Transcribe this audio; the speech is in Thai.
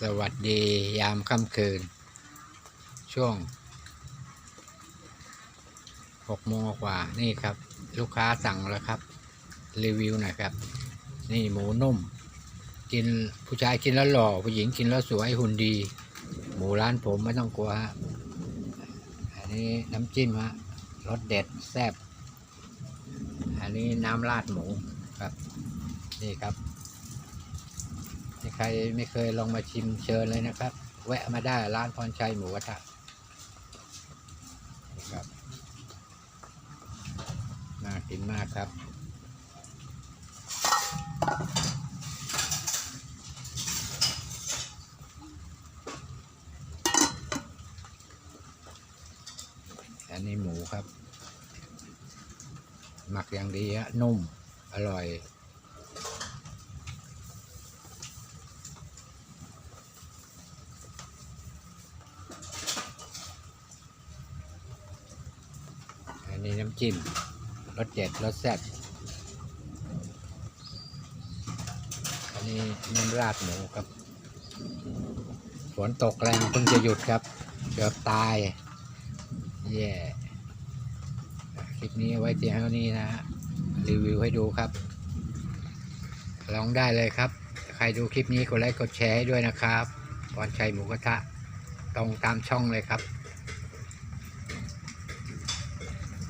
สวัสดียามค่ำคืน ช่วงหกโมงกว่านี่ครับ ลูกค้าสั่งแล้วครับ รีวิวหน่อยครับ นี่หมูนุ่ม กินผู้ชายกินแล้วหล่อ ผู้หญิงกินแล้วสวยหุ่นดี หมูร้านผมไม่ต้องกลัวฮะอันนี้น้ำจิ้มฮะรสเด็ดแซ่บอันนี้น้ำราดหมูครับ นี่ครับ ใครไม่เคยลองมาชิมเชิญเลยนะครับ แวะมาได้ร้านพรชัยหมูกระทะนี่ครับน่ากินมากครับอันนี้หมูครับ หมักอย่างดีฮะนุ่ม อร่อย นนี้น้ำจิ้มรสเด็ดรสแซ่บอันนี้น้ำราดหมูครับฝนตกแรงเพิ่งจะหยุดครับ เกือบตายแย่คลิปนี้ไว้เพียงเท่านี้นะฮะรีวิวให้ดูครับ ลองได้เลยครับ ใครดูคลิปนี้กดไลค์กดแชร์ให้ด้วยนะครับพรชัยหมูกระทะตรงตามช่องเลยครับ